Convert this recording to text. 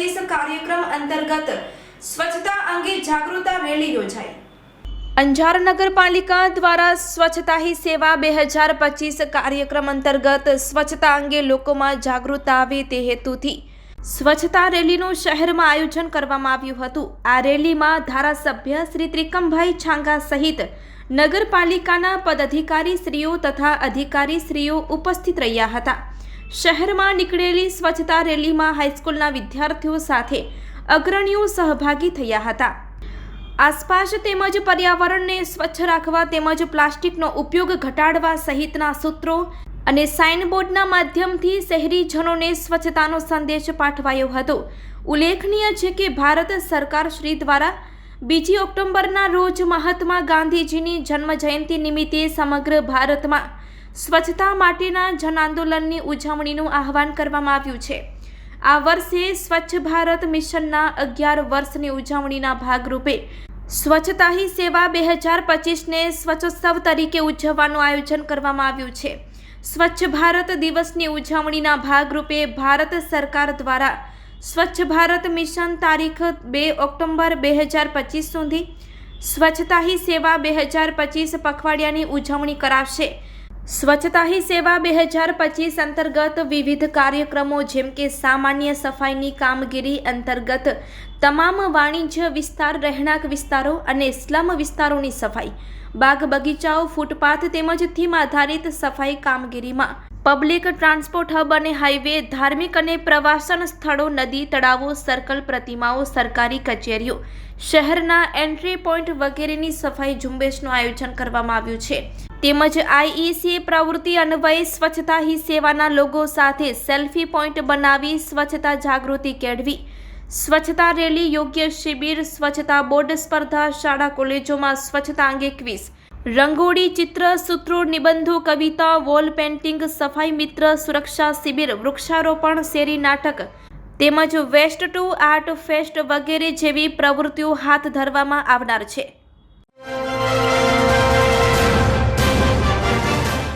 પચીસ કાર્યક્રમ અંતર્ગત સ્વચ્છતા અંગે જાગૃતતા રેલી યોજાઈ. અંજાર નગરપાલિકા દ્વારા સ્વચ્છતા હી સેવા બે હજાર પચીસ કાર્યક્રમ અંતર્ગત સ્વચ્છતા અંગે લોકોમાં જાગૃતતા આવે તે હેતુથી સ્વચ્છતા રેલીનું શહેરમાં આયોજન કરવામાં આવ્યું હતું. આ રેલીમાં ધારાસભ્ય શ્રી ત્રિકમભાઈ છાંગા સહિત નગરપાલિકાના પદાધિકારીશ્રીઓ તથા અધિકારીશ્રીઓ ઉપસ્થિત રહ્યા હતા. શહેરમાં નીકળેલી સ્વચ્છતા રેલીમાં હાઈસ્કૂલના વિદ્યાર્થીઓ સાથે અગ્રણીઓ સહભાગી થયા હતા. આસપાસ તેમજ પર્યાવરણને સ્વચ્છ રાખવા તેમજ પ્લાસ્ટિકનો ઉપયોગ ઘટાડવા સહિતના સૂત્રો અને સાઇનબોર્ડના માધ્યમથી શહેરીજનોને સ્વચ્છતાનો સંદેશ પાઠવાયો હતો. ઉલ્લેખનીય છે કે ભારત સરકાર શ્રી દ્વારા બીજી ઓક્ટોબરના રોજ મહાત્મા ગાંધીજીની જન્મજયંતિ નિમિત્તે સમગ્ર ભારતમાં સ્વચ્છતા માટેના જન આંદોલનની ઉજવણીનું આહવાન કરવામાં આવ્યું છે. આ વર્ષે સ્વચ્છ ભારત મિશનના અગિયાર વર્ષની ઉજવણીના ભાગરૂપે સ્વચ્છતા હી સેવા બે હજાર પચીસને સ્વચ્છોત્સવ તરીકે ઉજવવાનું આયોજન કરવામાં આવ્યું છે. સ્વચ્છ ભારત દિવસની ઉજવણીના ભાગરૂપે ભારત સરકાર દ્વારા સ્વચ્છ ભારત મિશન તારીખ બે ઓક્ટોબર બે હજાર પચીસ સુધી સ્વચ્છતા હી સેવા બે હજાર પચીસ પખવાડિયાની ઉજવણી કરાવશે. સ્વચ્છતા હી સેવા બે હજાર પચીસ અંતર્ગત વિવિધ કાર્યક્રમો જેમ કે સામાન્ય સફાઈની કામગીરી અંતર્ગત તમામ વાણિજ્ય વિસ્તાર, રહેણાંક વિસ્તારો અને સ્લમ વિસ્તારોની સફાઈ, બાગ બગીચાઓ, ફૂટપાથ તેમજ થીમ આધારિત સફાઈ કામગીરીમાં, પબ્લિક ટ્રાન્સપોર્ટ હબ અને હાઈવે, ધાર્મિક અને પ્રવાસન સ્થળો, નદી, તળાવો, સર્કલ પ્રતિમાઓ, સરકારી કચેરીઓ, શહેરના એન્ટ્રી પોઈન્ટ વગેરેની સફાઈ ઝુંબેશનું આયોજન કરવામાં આવ્યું છે. તેમજ આઈઈસી પ્રવૃત્તિ અન્વયે સ્વચ્છતા હી સેવાના લોગો સાથે સેલ્ફી પોઈન્ટ બનાવી સ્વચ્છતા જાગૃતિ કેળવી. સ્વચ્છતા રેલી યોગ્ય શિબિર, સ્વચ્છતા બોર્ડ સ્પર્ધા, શાળા કોલેજોમાં સ્વચ્છતા અંગે ક્વિઝ. રંગોળી, ચિત્ર, સૂત્રો, નિબંધો, કવિતા, વોલ પેઇન્ટિંગ, સફાઈ મિત્ર, સુરક્ષા શિબિર, વૃક્ષારોપણ, શેરી નાટક તેમજ વેસ્ટ ટુ આર્ટ ફેસ્ટ વગેરે જેવી પ્રવૃત્તિઓ હાથ ધરવામાં આવનાર છે.